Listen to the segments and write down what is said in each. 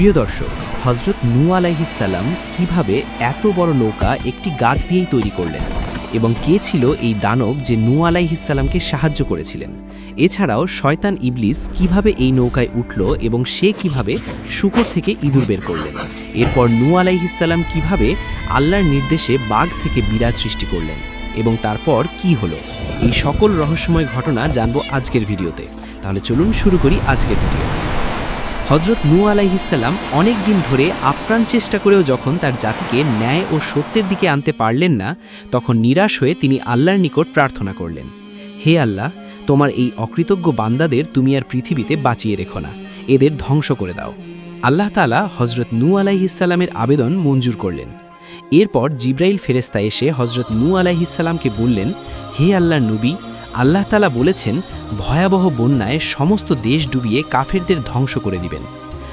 প্রিয় দর্শক হজরত নু আলাইহিসাল্লাম কীভাবে এত বড় নৌকা একটি গাছ দিয়েই তৈরি করলেন এবং কে ছিল এই দানব যে নু আলাইহিসাল্লামকে সাহায্য করেছিলেন? এছাড়াও শয়তান ইবলিস কীভাবে এই নৌকায় উঠল এবং সে কীভাবে শুকর থেকে ইঁদুর বের করলেন? এরপর নু আলাইহিসাল্লাম কীভাবে আল্লাহর নির্দেশে বাঘ থেকে বিরাজ সৃষ্টি করলেন এবং তারপর কি হলো? এই সকল রহস্যময় ঘটনা জানব আজকের ভিডিওতে। তাহলে চলুন শুরু করি আজকের ভিডিও। হজরত নু আলাইহিসাল্লাম অনেক দিন ধরে আপ্রাণ চেষ্টা করেও যখন তার জাতিকে ন্যায় ও সত্যের দিকে আনতে পারলেন না, তখন নিরাশ হয়ে তিনি আল্লাহর নিকট প্রার্থনা করলেন, হে আল্লাহ, তোমার এই অকৃতজ্ঞ বান্দাদের তুমি আর পৃথিবীতে বাঁচিয়ে রেখো না, এদের ধ্বংস করে দাও। আল্লাহ তালা হজরত নু আলাইহিসাল্লামের আবেদন মঞ্জুর করলেন। এরপর জিব্রাইল ফেরেস্তা এসে হজরত নু আলাইহিসাল্লামকে বললেন, হে আল্লাহর নবী আল্লাহ তালা বলেছেন, ভয়াবহ বন্যায় সমস্ত দেশ ডুবিয়ে কাফেরদের ধ্বংস করে দিবেন।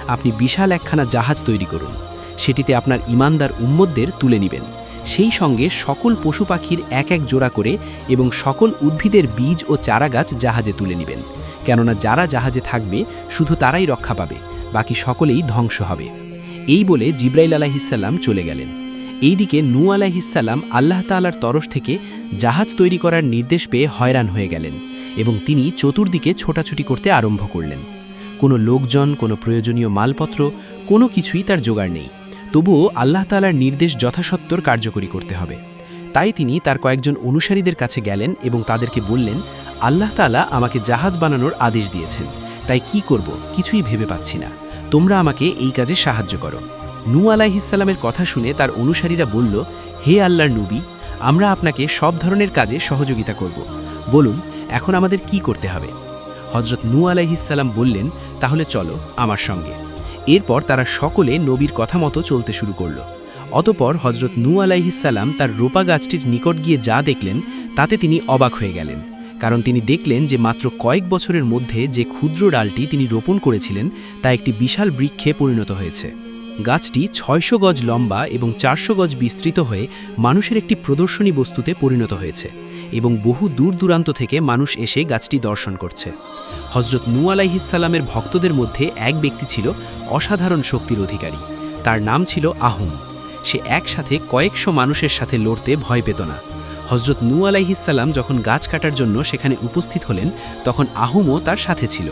আপনি বিশাল একখানা জাহাজ তৈরি করুন। সেটিতে আপনার ইমানদার উম্মতদের তুলে নেবেন। সেই সঙ্গে সকল পশু পাখির এক এক জোড়া করে এবং সকল উদ্ভিদের বীজ ও চারাগাছ জাহাজে তুলে নেবেন। কেননা যারা জাহাজে থাকবে, শুধু তারাই রক্ষা পাবে, বাকি সকলেই ধ্বংস হবে। এই বলে জিব্রাইল আলাহিসাল্লাম চলে গেলেন। এইদিকে নূ আলাইহিসাল্লাম আল্লাহ তাআলার তরফ থেকে জাহাজ তৈরি করার নির্দেশ পেয়ে হয়রান হয়ে গেলেন এবং তিনি চতুর্দিকে ছোটাছুটি করতে আরম্ভ করলেন। কোনো লোকজন, কোনো প্রয়োজনীয় মালপত্র, কোনো কিছুই তার জোগাড় নেই। তবুও আল্লাহ তাআলার নির্দেশ যথাসত্বর কার্যকরী করতে হবে। তাই তিনি তার কয়েকজন অনুসারীদের কাছে গেলেন এবং তাদেরকে বললেন, আল্লাহ তাআলা আমাকে জাহাজ বানানোর আদেশ দিয়েছেন। তাই কি করব কিছুই ভেবে পাচ্ছি না। তোমরা আমাকে এই কাজে সাহায্য করো। নু আলাইহিসাল্লামের কথা শুনে তার অনুসারীরা বলল, হে আল্লাহর নবী, আমরা আপনাকে সব ধরনের কাজে সহযোগিতা করব। বলুন, এখন আমাদের কি করতে হবে? হজরত নু আলাইহিসাল্লাম বললেন, তাহলে চলো আমার সঙ্গে। এরপর তারা সকলে নবীর কথা মতো চলতে শুরু করল। অতপর হজরত নু আলাইহিসাল্লাম তার রোপা গাছটির নিকট গিয়ে যা দেখলেন, তাতে তিনি অবাক হয়ে গেলেন। কারণ তিনি দেখলেন যে মাত্র কয়েক বছরের মধ্যে যে ক্ষুদ্র ডালটি তিনি রোপণ করেছিলেন, তা একটি বিশাল বৃক্ষে পরিণত হয়েছে। গাছটি ছয়শো গজ লম্বা এবং চারশো গজ বিস্তৃত হয়ে মানুষের একটি প্রদর্শনী বস্তুতে পরিণত হয়েছে এবং বহু দূর দূরান্ত থেকে মানুষ এসে গাছটি দর্শন করছে। হজরত নু আলাইহিসাল্লামের ভক্তদের মধ্যে এক ব্যক্তি ছিল অসাধারণ শক্তির অধিকারী। তার নাম ছিল আহুম। সে একসাথে কয়েকশো মানুষের সাথে লড়তে ভয় পেত না। হজরত নু আলাইহিসাল্লাম যখন গাছ কাটার জন্য সেখানে উপস্থিত হলেন, তখন আহুমও তার সাথে ছিল।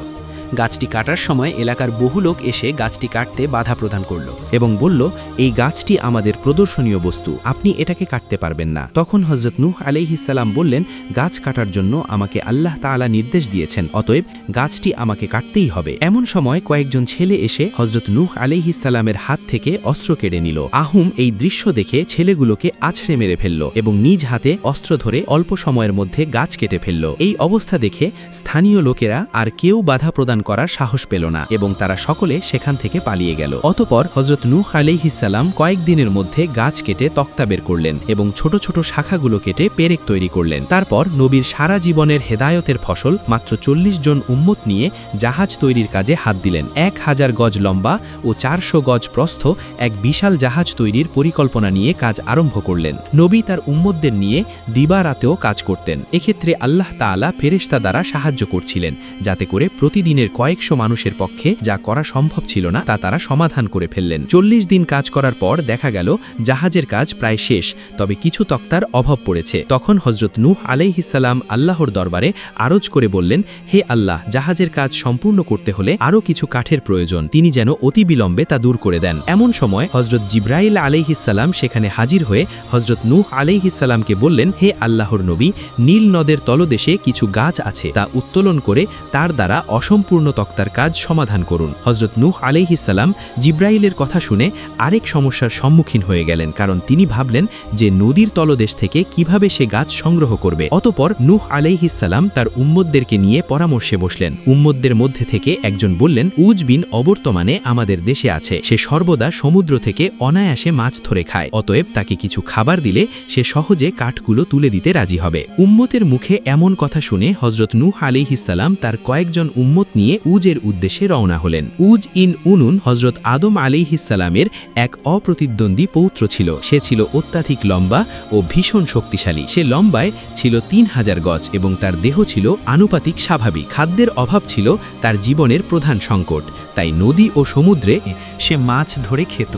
গাছটি কাটার সময় এলাকার বহু লোক এসে গাছটি কাটতে বাধা প্রদান করল এবং বলল, এই গাছটি আমাদের প্রদর্শনীয় বস্তু, আপনি এটাকে কাটতে পারবেন না। তখন হজরত নূহ আলাইহিসাল্লাম বললেন, গাছ কাটার জন্য আমাকে আল্লাহ তাআলা নির্দেশ দিয়েছেন, অতএব গাছটি আমাকে কাটতেই হবে। এমন সময় কয়েকজন ছেলে এসে হজরত নূহ আলাইহিসাল্লামের হাত থেকে অস্ত্র কেড়ে নিল। আহুম এই দৃশ্য দেখে ছেলেগুলোকে আছড়ে মেরে ফেলল এবং নিজ হাতে অস্ত্র ধরে অল্প সময়ের মধ্যে গাছ কেটে ফেলল। এই অবস্থা দেখে স্থানীয় লোকেরা আর কেউ বাধা প্রদান করার সাহস পেল না এবং তারা সকলে সেখান থেকে পালিয়ে গেল। অতপর হজরত নূহ আলাইহিসাল্লাম কয়েকদিনের মধ্যে গাছ কেটে তক্তা বের করলেন এবং ছোট ছোট শাখাগুলো কেটে পেরেক তৈরি করলেন। তারপর নবীর সারা জীবনের হেদায়তের ফসল মাত্র চল্লিশ জন উম্মত নিয়ে জাহাজ তৈরির কাজে হাত দিলেন। এক হাজার গজ লম্বা ও চারশো গজ প্রস্থ এক বিশাল জাহাজ তৈরির পরিকল্পনা নিয়ে কাজ আরম্ভ করলেন। নবী তার উম্মতদের নিয়ে দিবারাতেও কাজ করতেন। এক্ষেত্রে আল্লাহ তাআলা ফেরেশতা দ্বারা সাহায্য করছিলেন যাতে করে প্রতিদিনের কয়েকশো মানুষের পক্ষে যা করা সম্ভব ছিল না তা তারা সমাধান করে ফেললেন। চল্লিশ দিন কাজ করার পর দেখা গেল, জাহাজের কাজ প্রায় শেষ, তবে কিছু তক্তার অভাব পড়েছে। তখন হজরত নূহ আলাইহিসাল্লাম আল্লাহর দরবারে আরজ করে বললেন, হে আল্লাহ, জাহাজের কাজ সম্পূর্ণ করতে হলে আরও কিছু কাঠের প্রয়োজন। তিনি যেন অতি বিলম্বে তা দূর করে দেন। এমন সময় হজরত জিব্রাইল আলাইহিসাল্লাম সেখানে হাজির হয়ে হজরত নূহ আলাইহিসাল্লামকে বললেন, হে আল্লাহর নবী, নীল নদের তলদেশে কিছু গাছ আছে। তা উত্তোলন করে তার দ্বারা অসম্পূর্ণ তক্তার কাজ সমাধান করুন। হজরত নূহ আলাইহিসাল্লাম জিব্রাইলের কথা শুনে আরেক সমস্যার সম্মুখীন হয়ে গেলেন, কারণ তিনি ভাবলেন যে নদীর তলদেশ থেকে কীভাবে সে গাছ সংগ্রহ করবে। অতপর নূহ আলাইহিসাল্লাম তার উম্মদদেরকে নিয়ে পরামর্শে বসলেন। উম্মদদের মধ্যে থেকে একজন বললেন, উজ বিন অবর্তমানে আমাদের দেশে আছে। সে সর্বদা সমুদ্র থেকে অনায়াসে মাছ ধরে খায়। অতএব তাকে কিছু খাবার দিলে সে সহজে কাঠগুলো তুলে দিতে রাজি হবে। উম্মতের মুখে এমন কথা শুনে হজরত নূহ আলিহিসাল্লাম তার কয়েকজন উম্মত নিয়ে নিয়ে উজের উদ্দেশ্যে রওনা হলেন। উজ ইন উনুন হজরত আদম আলিহিসালামের এক অপ্রতিদ্বন্দ্বী পৌত্র ছিল। সে ছিল অত্যাধিক লম্বা ও ভীষণ শক্তিশালী। সে লম্বায় ছিল তিন হাজার গজ এবং তার দেহ ছিল আনুপাতিক স্বাভাবিক। খাদ্যের অভাব ছিল তার জীবনের প্রধান সংকট। তাই নদী ও সমুদ্রে সে মাছ ধরে খেত।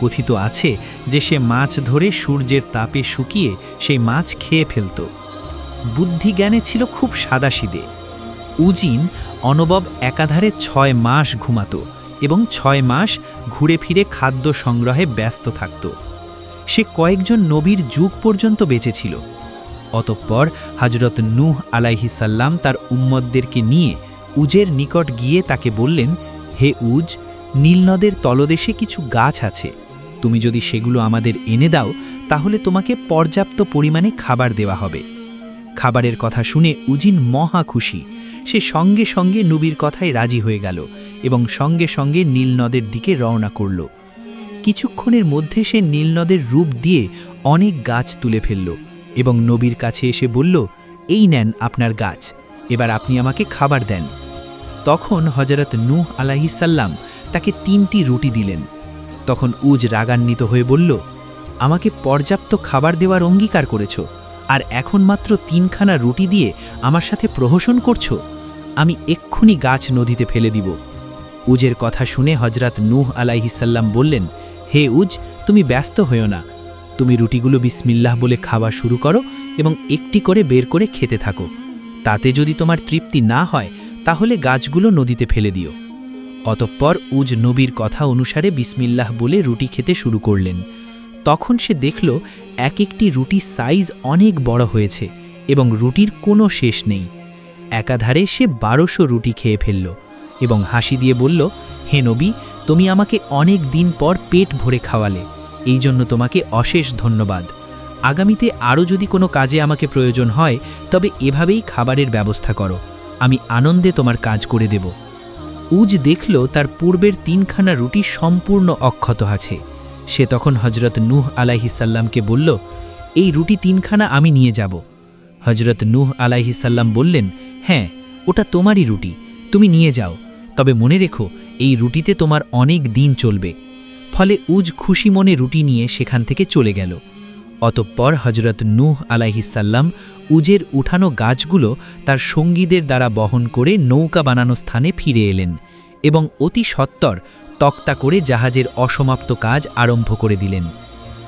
কথিত আছে যে সে মাছ ধরে সূর্যের তাপে শুকিয়ে সেই মাছ খেয়ে ফেলত। বুদ্ধি জ্ঞানে ছিল খুব সাদাসিদে। উজিন অনবব একাধারে ছয় মাস ঘুমাত এবং ছয় মাস ঘুরে ফিরে খাদ্য সংগ্রহে ব্যস্ত থাকত। সে কয়েকজন নবীর যুগ পর্যন্ত বেঁচেছিল অতঃপর হজরত নূহ আলাইহিসাল্লাম তার উম্মদদেরকে নিয়ে উজের নিকট গিয়ে তাকে বললেন, হে উজ নীলনদের তলদেশে কিছু গাছ আছে। তুমি যদি সেগুলো আমাদের এনে দাও, তাহলে তোমাকে পর্যাপ্ত পরিমাণে খাবার দেওয়া হবে। খাবারের কথা শুনে উজিন মহা খুশি। সে সঙ্গে সঙ্গে নবীর কথায় রাজি হয়ে গেল এবং সঙ্গে সঙ্গে নীলনদের দিকে রওনা করল। কিছুক্ষণের মধ্যে সে নীলনদের রূপ দিয়ে অনেক গাছ তুলে ফেলল এবং নবীর কাছে এসে বলল, এই নেন আপনার গাছ, এবার আপনি আমাকে খাবার দেন। তখন হজরত নূহ আলাহিসাল্লাম তাকে তিনটি রুটি দিলেন। তখন উজ রাগান্বিত হয়ে বলল, আমাকে পর্যাপ্ত খাবার দেওয়ার অঙ্গীকার করেছ আর এখন মাত্র তিনখানা রুটি দিয়ে আমার সাথে প্রহসন করছ? আমি এক্ষুনি গাছ নদীতে ফেলে দিব। উজের কথা শুনে হজরত নূহ আলাইহিসাল্লাম বললেন, হে উজ, তুমি ব্যস্ত হইও না। তুমি রুটিগুলো বিসমিল্লাহ বলে খাওয়া শুরু করো এবং একটি করে বের করে খেতে থাকো। তাতে যদি তোমার তৃপ্তি না হয়, তাহলে গাছগুলো নদীতে ফেলে দিও। অতঃপর উজ নবীর কথা অনুসারে বিসমিল্লাহ বলে রুটি খেতে শুরু করলেন। তখন সে দেখল এক একটি রুটি সাইজ অনেক বড় হয়েছে এবং রুটির কোনো শেষ নেই। একাধারে সে বারোশো রুটি খেয়ে ফেলল এবং হাসি দিয়ে বলল, হে নবী, তুমি আমাকে অনেক দিন পর পেট ভরে খাওয়ালে। এই জন্য তোমাকে অশেষ ধন্যবাদ। আগামীতে আরও যদি কোনো কাজে আমাকে প্রয়োজন হয়, তবে এভাবেই খাবারের ব্যবস্থা করো। আমি আনন্দে তোমার কাজ করে দেব। উজ দেখল তার পূর্বের তিনখানা রুটি সম্পূর্ণ অক্ষত আছে। সে তখন হজরত নূহ আলাইহিসাল্লামকে বলল, এই রুটি তিনখানা আমি নিয়ে যাব। হজরত নূহ আলাইহিসাল্লাম বললেন হ্যাঁ ওটা তোমারই রুটি, তুমি নিয়ে যাও। তবে মনে রেখো, এই রুটিতে তোমার অনেক দিন চলবে। ফলে উজ খুশি মনে রুটি নিয়ে সেখান থেকে চলে গেল। অতঃপর হজরত নূহ আলাইহিসাল্লাম উজের উঠানো গাছগুলো তার সঙ্গীদের দ্বারা বহন করে নৌকা বানানো স্থানে ফিরে এলেন এবং অতি সত্বর তক্তা করে জাহাজের অসমাপ্ত কাজ আরম্ভ করে দিলেন।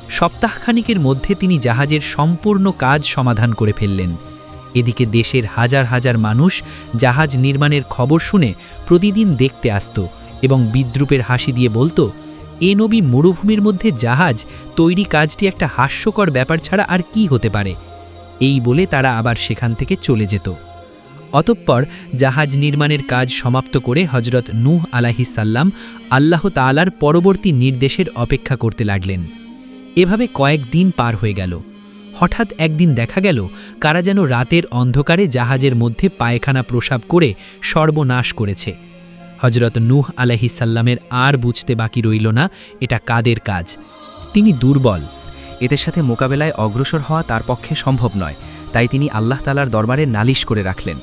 সপ্তাহখানিকের মধ্যে তিনি জাহাজের সম্পূর্ণ কাজ সমাধান করে ফেললেন। এদিকে দেশের হাজার হাজার মানুষ জাহাজ নির্মাণের খবর শুনে প্রতিদিন দেখতে আসত এবং বিদ্রুপের হাসি দিয়ে বলতো, এ নবী মরুভূমির মধ্যে জাহাজ তৈরি কাজটি একটা হাস্যকর ব্যাপার ছাড়া আর কি হতে পারে? এই বলে তারা আবার সেখান থেকে চলে যেত। অতঃপর জাহাজ নির্মাণের কাজ সমাপ্ত করে হজরত নূহ আলাহিসাল্লাম আল্লাহ তালার পরবর্তী নির্দেশের অপেক্ষা করতে লাগলেন। এভাবে কয়েকদিন পার হয়ে গেল। হঠাৎ একদিন দেখা গেল, কারা যেন রাতের অন্ধকারে জাহাজের মধ্যে পায়খানা প্রসাব করে সর্বনাশ করেছে। হজরত নূহ আলাহিসাল্লামের আর বুঝতে বাকি রইল না, এটা কাদের কাজ? তিনি দুর্বল। এদের সাথে মোকাবেলায় অগ্রসর হওয়া তার পক্ষে সম্ভব নয়, তাই তিনি আল্লাহ তালার দরবারে নালিশ করে রাখলেন।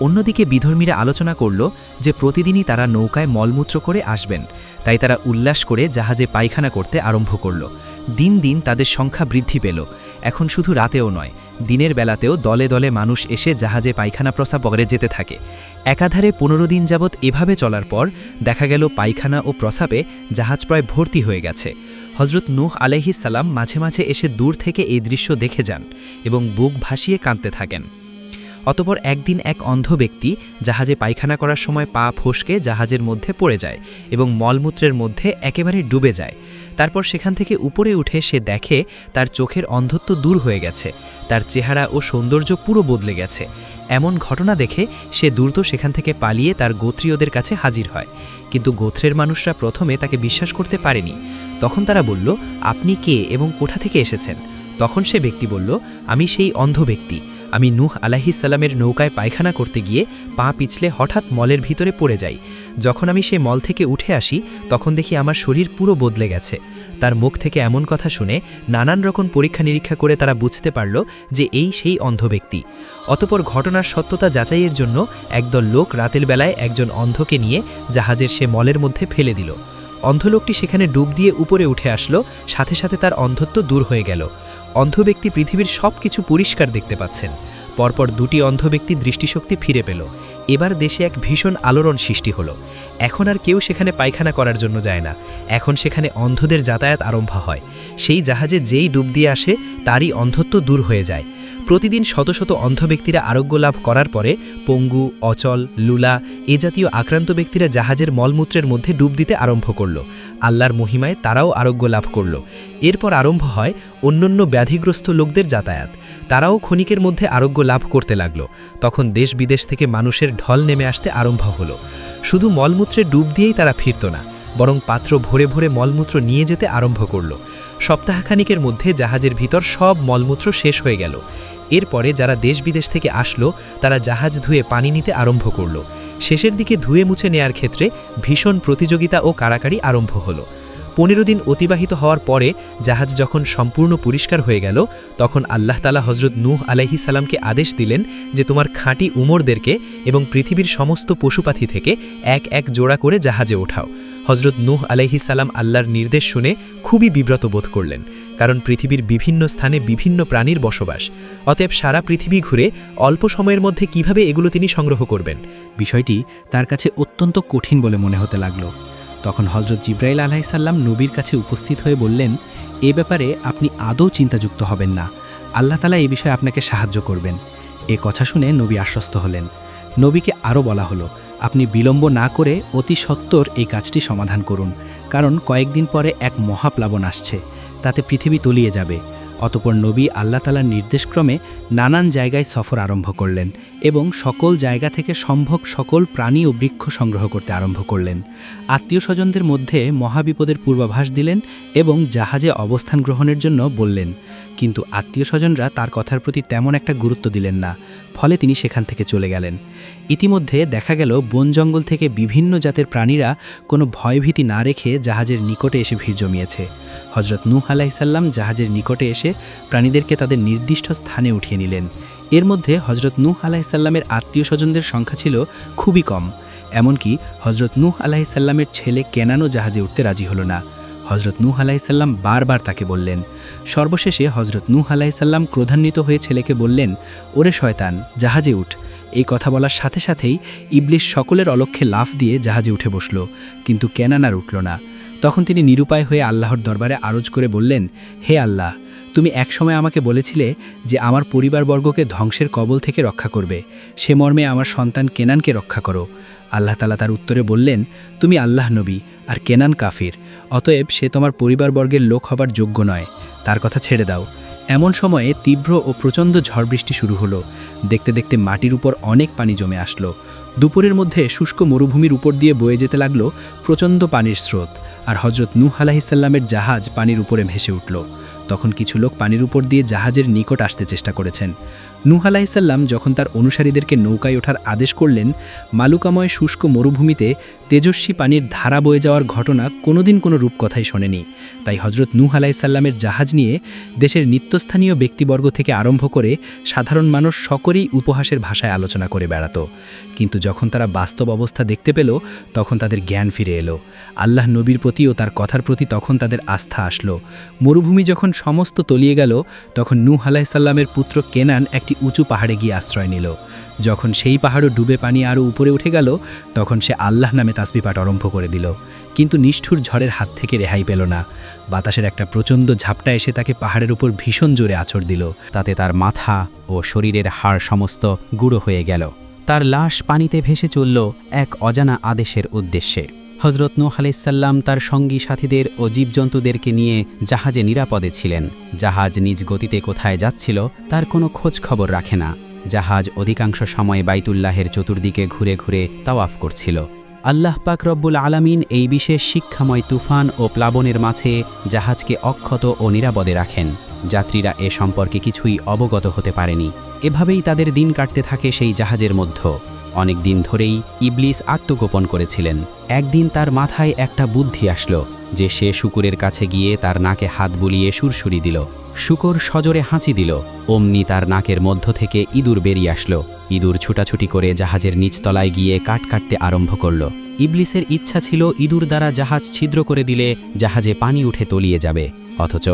অন্যদিকে বিধর্মীরা আলোচনা করল যে প্রতিদিনই তারা নৌকায় মলমূত্র করে আসবেন। তাই তারা উল্লাস করে জাহাজে পায়খানা করতে আরম্ভ করল। দিন দিন তাদের সংখ্যা বৃদ্ধি পেল। এখন শুধু রাতেও নয়, দিনের বেলাতেও দলে দলে মানুষ এসে জাহাজে পায়খানা প্রসাব করে যেতে থাকে। একাধারে পনেরো দিন যাবৎ এভাবে চলার পর দেখা গেল পায়খানা ও প্রসাবে জাহাজ প্রায় ভর্তি হয়ে গেছে। হজরত নূহ আলহিসাল্লাম মাঝে মাঝে এসে দূর থেকে এই দৃশ্য দেখে যান এবং বুক ভাসিয়ে কাঁদতে থাকেন। অতপর একদিন এক অন্ধ ব্যক্তি জাহাজে পায়খানা করার সময় পা ফসকে জাহাজের মধ্যে পড়ে যায় এবং মলমূত্রের মধ্যে একেবারে ডুবে যায়। তারপর সেখান থেকে উপরে উঠে সে দেখে তার চোখের অন্ধত্ব দূর হয়ে গেছে, তার চেহারা ও সৌন্দর্য পুরো বদলে গেছে। এমন ঘটনা দেখে সে দ্রুত সেখান থেকে পালিয়ে তার গোত্রীয়দের কাছে হাজির হয়। কিন্তু গোত্রের মানুষরা প্রথমে তাকে বিশ্বাস করতে পারেনি। তখন তারা বলল, আপনি কে এবং কোথা থেকে এসেছেন? তখন সে ব্যক্তি বলল, আমি সেই অন্ধ ব্যক্তি। আমি নূহ আলাহিসাল্লামের নৌকায় পায়খানা করতে গিয়ে পা পিছলে হঠাৎ মলের ভিতরে পড়ে যাই। যখন আমি সেই মল থেকে উঠে আসি, তখন দেখি আমার শরীর পুরো বদলে গেছে। তার মুখ থেকে এমন কথা শুনে নানান রকম পরীক্ষা নিরীক্ষা করে তারা বুঝতে পারল যে এই সেই অন্ধ ব্যক্তি। অতপর ঘটনার সত্যতা যাচাইয়ের জন্য একদল লোক রাতের বেলায় একজন অন্ধকে নিয়ে জাহাজের সে মলের মধ্যে ফেলে দিল। অন্ধলোকটি সেখানে ডুব দিয়ে উপরে উঠে আসলো, সাথে সাথে তার অন্ধত্ব দূর হয়ে গেল। অন্ধ ব্যক্তি পৃথিবীর সব কিছু পরিষ্কার দেখতে পাচ্ছেন। পরপর দুটি অন্ধ ব্যক্তি দৃষ্টিশক্তি ফিরে পেল। এবার দেশে এক ভীষণ আলোড়ন সৃষ্টি হলো। এখন আর কেউ সেখানে পায়খানা করার জন্য যায় না। এখন সেখানে অন্ধদের যাতায়াত আরম্ভ হয়। সেই জাহাজে যেই ডুব দিয়ে আসে, তারই অন্ধত্ব দূর হয়ে যায়। প্রতিদিন শত শত অন্ধ ব্যক্তিরা আরোগ্য লাভ করার পরে পঙ্গু, অচল, লুলা এ জাতীয় আক্রান্ত ব্যক্তিরা জাহাজের মলমূত্রের মধ্যে ডুব দিতে আরম্ভ করল। আল্লাহর মহিমায় তারাও আরোগ্য লাভ করল। এরপর আরম্ভ হয় অন্যান্য ব্যাধিগ্রস্ত লোকদের যাতায়াত। তারাও ক্ষণিকের মধ্যে আরোগ্য লাভ করতে লাগল। তখন দেশ বিদেশ থেকে মানুষের ঢল নেমে আসতে আরম্ভ হলো। শুধু মলমূত্রে ডুব দিয়েই তারা ফিরত না, বরং পাত্র ভরে ভরে মলমূত্র নিয়ে যেতে আরম্ভ করল। সপ্তাহখানিকের মধ্যে জাহাজের ভিতর সব মলমূত্র শেষ হয়ে গেল। এরপরে যারা দেশ বিদেশ থেকে আসলো, তারা জাহাজ ধুয়ে পানি নিতে আরম্ভ করল। শেষের দিকে ধুয়ে মুছে নেয়ার ক্ষেত্রে ভীষণ প্রতিযোগিতা ও কারাকারি আরম্ভ হলো। পনেরো দিন অতিবাহিত হওয়ার পরে জাহাজ যখন সম্পূর্ণ পরিষ্কার হয়ে গেল, তখন আল্লাহ তালা হজরত নূহ আলাইহি সালামকে আদেশ দিলেন যে তোমার খাঁটি উমরদেরকে এবং পৃথিবীর সমস্ত পশুপাখি থেকে এক এক জোড়া করে জাহাজে ওঠাও। হজরত নূহ আলাইহি সালাম আল্লাহর নির্দেশ শুনে খুবই বিব্রত বোধ করলেন, কারণ পৃথিবীর বিভিন্ন স্থানে বিভিন্ন প্রাণীর বসবাস। অতএব সারা পৃথিবী ঘুরে অল্প সময়ের মধ্যে কীভাবে এগুলো তিনি সংগ্রহ করবেন? বিষয়টি তার কাছে অত্যন্ত কঠিন বলে মনে হতে লাগল। তখন হজরত জিব্রাইল আলাহিসাল্লাম নবীর কাছে উপস্থিত হয়ে বললেন, এ ব্যাপারে আপনি আদৌ চিন্তাযুক্ত হবেন না। আল্লাহ তালা এই বিষয়ে আপনাকে সাহায্য করবেন। এ কথা শুনে নবী আশ্বস্ত হলেন। নবীকে আরও বলা হলো, আপনি বিলম্ব না করে অতি সত্বর এই কাজটি সমাধান করুন, কারণ কয়েকদিন পরে এক মহাপ্লাবন আসছে। তাতে পৃথিবী তলিয়ে যাবে। অতপর নবী আল্লাহ তালার নির্দেশক্রমে নানান জায়গায় সফর আরম্ভ করলেন। এবং সকল জায়গা থেকে সম্ভব সকল প্রাণী ও বৃক্ষ সংগ্রহ করতে আরম্ভ করলেন। আত্মীয় স্বজনদের মধ্যে মহাবিপদের পূর্বাভাস দিলেন এবং জাহাজে অবস্থান গ্রহণের জন্য বললেন, কিন্তু আত্মীয় স্বজনরা তার কথার প্রতি তেমন একটা গুরুত্ব দিলেন না, ফলে তিনি সেখান থেকে চলে গেলেন। ইতিমধ্যে দেখা গেল, বন জঙ্গল থেকে বিভিন্ন জাতের প্রাণীরা কোনো ভয়ভীতি না রেখে জাহাজের নিকটে এসে ভিড় জমিয়েছে। হজরত নূহ আলাইসাল্লাম জাহাজের নিকটে এসে প্রাণীদেরকে তাদের নির্দিষ্ট স্থানে উঠিয়ে নিলেন। এর মধ্যে হজরত নূহ আলাইসাল্লামের আত্মীয় স্বজনদের সংখ্যা ছিল খুবই কম। এমনকি হজরত নূহ আলাইসাল্লামের ছেলে কেনানো জাহাজে উঠতে রাজি হলো না। হজরত নূহ আলাইসাল্লাম বারবার তাকে বললেন। সর্বশেষে হজরত নূহ আলাইসাল্লাম ক্রোধান্বিত হয়ে ছেলেকে বললেন, ওরে শয়তান, জাহাজে উঠ। এই কথা বলার সাথে সাথেই ইবলিশ সকলের অলক্ষ্যে লাফ দিয়ে জাহাজে উঠে বসল, কিন্তু কেনান আর উঠল না। তখন তিনি নিরুপায় হয়ে আল্লাহর দরবারে আরজ করে বললেন, হে আল্লাহ তুমি একসময় আমাকে বলেছিলে যে আমার পরিবারবর্গকে ধ্বংসের কবল থেকে রক্ষা করবে। সে মর্মে আমার সন্তান কেনানকে রক্ষা করো। আল্লাহ তালা তার উত্তরে বললেন, তুমি আল্লাহ নবী আর কেনান কাফির। অতএব সে তোমার পরিবারবর্গের লোক হবার যোগ্য নয়। তার কথা ছেড়ে দাও। এমন সময়ে তীব্র ও প্রচণ্ড ঝড় বৃষ্টি শুরু হলো। দেখতে দেখতে মাটির উপর অনেক পানি জমে আসলো। দুপুরের মধ্যে শুষ্ক মরুভূমির উপর দিয়ে বয়ে যেতে লাগল প্রচণ্ড পানির স্রোত। আর হজরত নূহ আলাহিসাল্লামের জাহাজ পানির উপরে ভেসে উঠল। তখন কিছু লোক পানির উপর দিয়ে জাহাজের নিকট আসতে চেষ্টা করেছেন। নূহ আলাহিসাল্লাম যখন তার অনুসারীদেরকে নৌকায় ওঠার আদেশ করলেন, মালুকাময় শুষ্ক মরুভূমিতে তেজস্বী পানির ধারা বয়ে যাওয়ার ঘটনা কোনোদিন কোনো রূপকথাই শোনেনি। তাই হজরত নূহ আলাইসাল্লামের জাহাজ নিয়ে দেশের নিত্যস্থানীয় ব্যক্তিবর্গ থেকে আরম্ভ করে সাধারণ মানুষ সকলেই উপহাসের ভাষায় আলোচনা করে বেড়াত। কিন্তু যখন তারা বাস্তব অবস্থা দেখতে পেল, তখন তাদের জ্ঞান ফিরে এলো। আল্লাহ নবীর প্রতি ও তার কথার প্রতি তখন তাদের আস্থা আসলো। মরুভূমি যখন সমস্ত তলিয়ে গেল, তখন নূহ আলাইসাল্লামের পুত্র কেনান একটি উঁচু পাহাড়ে গিয়ে আশ্রয় নিল। যখন সেই পাহাড়ও ডুবে পানি আরও উপরে উঠে গেল, তখন সে আল্লাহ নামে তাসবি পাঠ আরম্ভ করে দিল। কিন্তু নিষ্ঠুর ঝড়ের হাত থেকে রেহাই পেল না। বাতাসের একটা প্রচণ্ড ঝাপটা এসে তাকে পাহাড়ের উপর ভীষণ জোরে আছড় দিল। তাতে তার মাথা ও শরীরের হাড় সমস্ত গুঁড়ো হয়ে গেল। তার লাশ পানিতে ভেসে চলল এক অজানা আদেশের উদ্দেশ্যে। হজরত নূহ আলাইসাল্লাম তার সঙ্গী সাথীদের ও জীবজন্তুদেরকে নিয়ে জাহাজে নিরাপদে ছিলেন। জাহাজ নিজ গতিতে কোথায় যাচ্ছিল তার কোনো খোঁজ খবর রাখে না। জাহাজ অধিকাংশ সময় বাইতুল্লাহের চতুর্দিকে ঘুরে ঘুরে তাওয়াফ করছিল। আল্লাহ পাক রব্বুল আলামিন এই বিশেষ শিক্ষাময় তুফান ও প্লাবনের মাঝে জাহাজকে অক্ষত ও নিরাপদে রাখেন। যাত্রীরা এ সম্পর্কে কিছুই অবগত হতে পারেনি। এভাবেই তাদের দিন কাটতে থাকে সেই জাহাজের মধ্যে। অনেক দিন ধরেই ইবলিস আত্মগোপন করেছিলেন। একদিন তার মাথায় একটা বুদ্ধি আসলো, যে সে শুকুরের কাছে গিয়ে তার নাকে হাত বুলিয়ে সুরসুরি দিল, শুকর সজোরে হাঁচি দিল, অমনি তার নাকের মধ্য থেকে ইঁদুর বেরিয়ে আসলো, ইঁদুর ছুটাছুটি করে জাহাজের নিচতলায় গিয়ে কাট কাটতে আরম্ভ করল। ইবলিসের ইচ্ছা ছিল ইঁদুর দ্বারা জাহাজ ছিদ্র করে দিলে জাহাজে পানি উঠে তলিয়ে যাবে, অথচ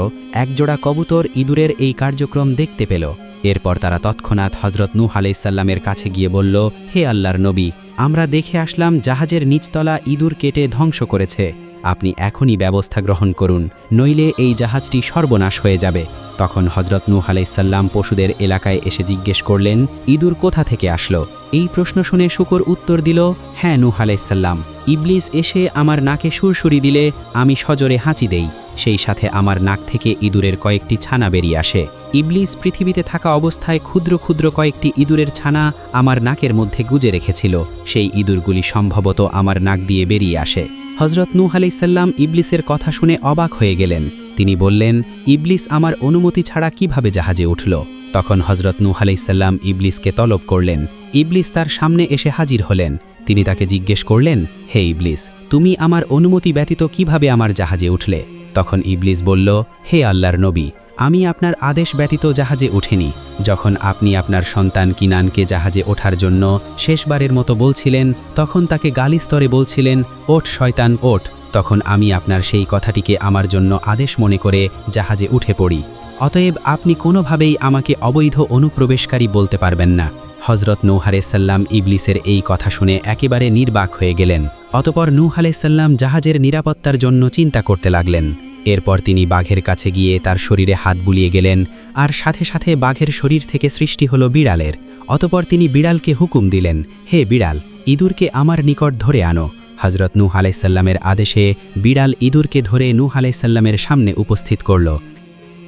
একজোড়া কবুতর ইঁদুরের এই কার্যক্রম দেখতে পেল। এরপর তারা তৎক্ষণাৎ হজরত নূহ আলাইসাল্লামের কাছে গিয়ে বলল, হে আল্লাহর নবী, আমরা দেখে আসলাম জাহাজের নিচতলা ইঁদুর কেটে ধ্বংস করেছে। আপনি এখনই ব্যবস্থা গ্রহণ করুন, নইলে এই জাহাজটি সর্বনাশ হয়ে যাবে। তখন হজরত নূহ আলাইসাল্লাম পশুদের এলাকায় এসে জিজ্ঞেস করলেন, ইঁদুর কোথা থেকে আসলো? এই প্রশ্ন শুনে শুকর উত্তর দিল হ্যাঁ নূহ আলাইসাল্লাম ইবলিস এসে আমার নাকে সুরসুরি দিলে আমি সজোরে হাঁচি দেই, সেই সাথে আমার নাক থেকে ইঁদুরের কয়েকটি ছানা বেরিয়ে আসে। ইবলিস পৃথিবীতে থাকা অবস্থায় ক্ষুদ্র ক্ষুদ্র কয়েকটি ইঁদুরের ছানা আমার নাকের মধ্যে গুজে রেখেছিল, সেই ইঁদুরগুলি সম্ভবত আমার নাক দিয়ে বেরিয়ে আসে। হজরত নূহ আলাইসাল্লাম ইবলিসের কথা শুনে অবাক হয়ে গেলেন। তিনি বললেন, ইবলিস আমার অনুমতি ছাড়া কীভাবে জাহাজে উঠল? তখন হজরত নূহ আলাইসাল্লাম ইবলিসকে তলব করলেন। ইবলিস তার সামনে এসে হাজির হলেন। তিনি তাকে জিজ্ঞেস করলেন, হে ইবলিস, তুমি আমার অনুমতি ব্যতীত কীভাবে আমার জাহাজে উঠলে? তখন ইবলিস বলল, হে আল্লাহর নবী আমি আপনার আদেশ ব্যতীত জাহাজে উঠিনি। যখন আপনি আপনার সন্তান কিনানকে জাহাজে ওঠার জন্য শেষবারের মতো বলছিলেন, তখন তাকে গালি স্তরে বলছিলেন, ওঠ, শয়তান, ওঠ। তখন আমি আপনার সেই কথাটিকে আমার জন্য আদেশ মনে করে জাহাজে উঠে পড়ি। অতএব আপনি কোনোভাবেই আমাকে অবৈধ অনুপ্রবেশকারী বলতে পারবেন না। হজরত নূহ সাল্লাম ইবলিসের এই কথা শুনে একেবারে নির্বাক হয়ে গেলেন। অতপর নূহ সাল্লাম জাহাজের নিরাপত্তার জন্য চিন্তা করতে লাগলেন। এরপর তিনি বাঘের কাছে গিয়ে তার শরীরে হাত বুলিয়ে গেলেন আর সাথে সাথে বাঘের শরীর থেকে সৃষ্টি হলো বিড়ালের। অতপর তিনি বিড়ালকে হুকুম দিলেন, হে বিড়াল, ইঁদুরকে আমার নিকট ধরে আনো। হজরত নূহ আলাইসাল্লামের আদেশে বিড়াল ইঁদুরকে ধরে নূহ আলাইসাল্লামের সামনে উপস্থিত করল।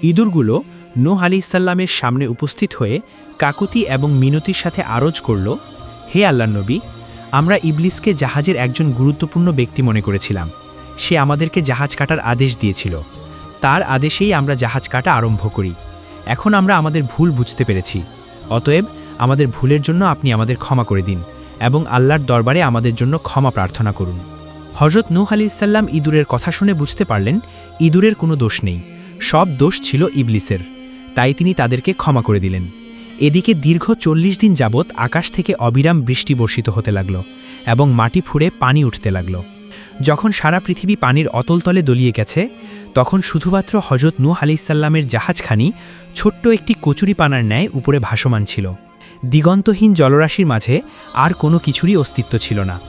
ইঁদুরগুলো নোহ আলিসাল্লামের সামনে উপস্থিত হয়ে কাকুতি এবং মিনতির সাথে আরজ করল, হে আল্লাহ নবী, আমরা ইবলিসকে জাহাজের একজন গুরুত্বপূর্ণ ব্যক্তি মনে করেছিলাম। সে আমাদেরকে জাহাজ কাটার আদেশ দিয়েছিল। তার আদেশেই আমরা জাহাজ কাটা আরম্ভ করি। এখন আমরা আমাদের ভুল বুঝতে পেরেছি। অতএব আমাদের ভুলের জন্য আপনি আমাদের ক্ষমা করে দিন এবং আল্লাহর দরবারে আমাদের জন্য ক্ষমা প্রার্থনা করুন। হজরত নূহ আলিসাল্লাম ইঁদুরের কথা শুনে বুঝতে পারলেন, ইঁদুরের কোনো দোষ নেই। সব দোষ ছিল ইবলিসের। তাই তিনি তাদেরকে ক্ষমা করে দিলেন। এদিকে দীর্ঘ চল্লিশ দিন যাবৎ আকাশ থেকে অবিরাম বৃষ্টি বর্ষিত হতে লাগল এবং মাটি ফুঁড়ে পানি উঠতে লাগল। যখন সারা পৃথিবী পানির অতলতলে দলিয়ে গেছে, তখন শুধুমাত্র হজরত নূহ আলিসাল্লামের জাহাজখানি ছোট্ট একটি কচুরি পানার ন্যায় উপরে ভাসমান ছিল। দিগন্তহীন জলরাশির মাঝে আর কোনো কিছুরই অস্তিত্ব ছিল না।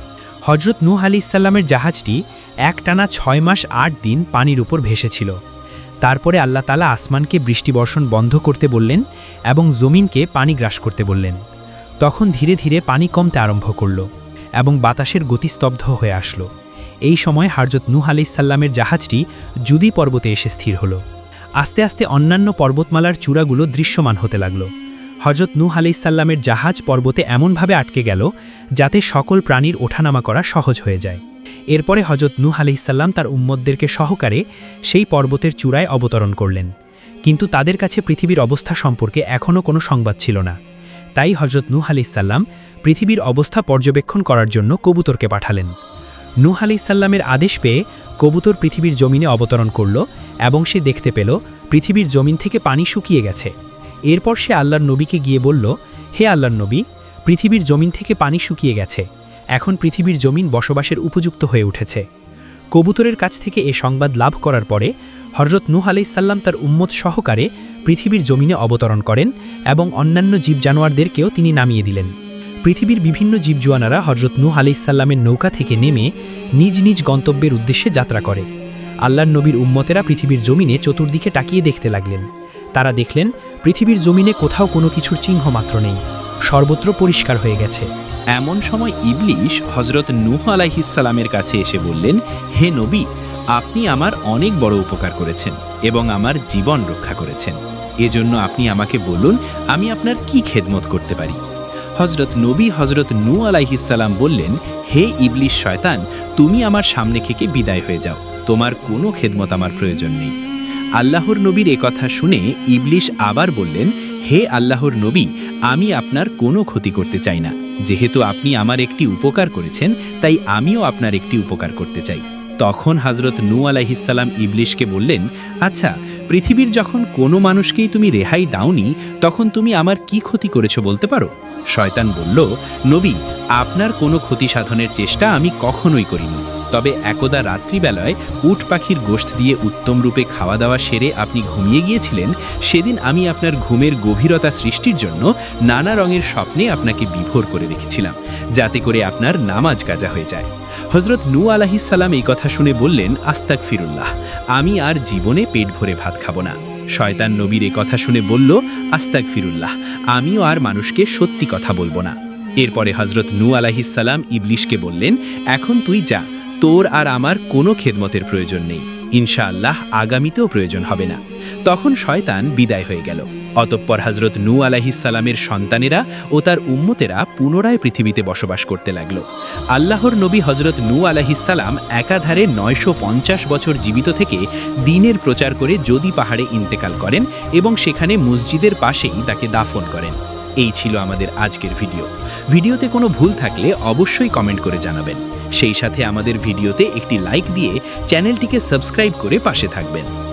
হজরত নূহ আলিসাল্লামের জাহাজটি একটানা ছয় মাস আট দিন পানির উপর ভেসেছিল। তারপরে আল্লাহ তালা আসমানকে বৃষ্টিবর্ষণ বন্ধ করতে বললেন এবং জমিনকে পানি গ্রাস করতে বললেন। তখন ধীরে ধীরে পানি কমতে আরম্ভ করল এবং বাতাসের গতিস্তব্ধ হয়ে আসলো। এই সময় হারজত নূহ আলাইসাল্লামের জাহাজটি জুদি পর্বতে এসে স্থির হলো। আস্তে আস্তে অন্যান্য পর্বতমালার চূড়াগুলো দৃশ্যমান হতে লাগল। হজরত নূহ আলাইসাল্লামের জাহাজ পর্বতে এমনভাবে আটকে গেল যাতে সকল প্রাণীর ওঠানামা করা সহজ হয়ে যায়। এরপরে হজরত নূহ আলাইসাল্লাম তার উম্মদদেরকে সহকারে সেই পর্বতের চূড়ায় অবতরণ করলেন। কিন্তু তাদের কাছে পৃথিবীর অবস্থা সম্পর্কে এখনও কোনো সংবাদ ছিল না। তাই হজরত নূহ আলাইসাল্লাম পৃথিবীর অবস্থা পর্যবেক্ষণ করার জন্য কবুতরকে পাঠালেন। নূহ আলাইসাল্লামের আদেশ পেয়ে কবুতর পৃথিবীর জমিনে অবতরণ করল এবং সে দেখতে পেল পৃথিবীর জমিন থেকে পানি শুকিয়ে গেছে। এরপর সে আল্লাহর নবীকে গিয়ে বলল, হে আল্লাহর নবী, পৃথিবীর জমিন থেকে পানি শুকিয়ে গেছে। এখন পৃথিবীর জমিন বসবাসের উপযুক্ত হয়ে উঠেছে। কবুতরের কাছ থেকে এ সংবাদ লাভ করার পরে হজরত নূহ আলাইসাল্লাম তার উম্মত সহকারে পৃথিবীর জমিনে অবতরণ করেন এবং অন্যান্য জীব জানোয়ারদেরকেও তিনি নামিয়ে দিলেন। পৃথিবীর বিভিন্ন জীবজুয়ানারা হজরত নূহ আলাইসাল্লামের নৌকা থেকে নেমে নিজ নিজ গন্তব্যের উদ্দেশ্যে যাত্রা করে। আল্লাহর নবীর উম্মতেরা পৃথিবীর জমিনে চতুর্দিকে তাকিয়ে দেখতে লাগলেন। তারা দেখলেন, পৃথিবীর জমিনে কোথাও কোনো কিছুর চিহ্ন মাত্র নেই। সর্বত্র পরিষ্কার হয়ে গেছে। এমন সময় ইবলিশ হজরত নূহ আলাইহিসালামের কাছে এসে বললেন, হে নবী, আপনি আমার অনেক বড় উপকার করেছেন এবং আমার জীবন রক্ষা করেছেন। এজন্য আপনি আমাকে বলুন, আমি আপনার কি খেদমত করতে পারি? হজরত নবী হজরত নূ আলাইহিসাল্লাম বললেন, হে ইবলিশ শয়তান, তুমি আমার সামনে থেকে বিদায় হয়ে যাও। তোমার কোনো খেদমত আমার প্রয়োজন নেই। আল্লাহর নবীর কথা শুনে ইবলিশ আবার বললেন, হে আল্লাহর নবী, আমি আপনার কোনো ক্ষতি করতে চাই না। যেহেতু আপনি আমার একটি উপকার করেছেন, তাই আমিও আপনার একটি উপকার করতে চাই। তখন হজরত নূ আলাইহিসাল্লাম ইবলিশকে বললেন আচ্ছা পৃথিবীর যখন কোনো মানুষকেই তুমি রেহাই দাওনি, তখন তুমি আমার কি ক্ষতি করেছ বলতে পারো? শয়তান বলল, নবী, আপনার কোনো ক্ষতি সাধনের চেষ্টা আমি কখনোই করিনি। তবে একদা রাত্রিবেলায় উট পাখির গোশত দিয়ে উত্তম রূপে খাওয়া দাওয়া সেরে আপনি ঘুমিয়ে গিয়েছিলেন, সেদিন আমি আপনার ঘুমের গভীরতা সৃষ্টির জন্য নানা রঙের স্বপ্নে আপনাকে বিভোর করে রেখেছিলাম, যাতে করে আপনার নামাজ কাজা হয়ে যায়। হজরত নূ আলাহিসাল্লাম এই কথা শুনে বললেন আস্তাক ফিরুল্লাহ আমি আর জীবনে পেট ভরে ভাত খাব না। শয়তান নবীর এ কথা শুনে বলল আস্তাক ফিরুল্লাহ আমিও আর মানুষকে সত্যি কথা বলব না। এরপরে হজরত নু আলাহিসাল্লাম ইবলিশকে বললেন, এখন তুই যা তোর আর আমার কোনো খেদমতের প্রয়োজন নেই। ইনশাআল্লাহ আগামীতেও প্রয়োজন হবে না। তখন শয়তান বিদায় হয়ে গেল। অতঃপর হজরত নূ আলাহিসাল্লামের সন্তানেরা ও তার উম্মতেরা পুনরায় পৃথিবীতে বসবাস করতে লাগল। আল্লাহর নবী হজরত নূ আলাহিসাল্লাম একাধারে নয়শো পঞ্চাশ বছর জীবিত থেকে দিনের প্রচার করে যদি পাহাড়ে ইন্তেকাল করেন এবং সেখানে মসজিদের পাশেই তাকে দাফন করেন। এই ছিল আমাদের আজকের ভিডিও। ভিডিওতে কোনো ভুল থাকলে অবশ্যই কমেন্ট করে জানাবেন। সেই সাথে আমাদের ভিডিওতে একটি লাইক দিয়ে চ্যানেলটিকে সাবস্ক্রাইব করে পাশে থাকবেন।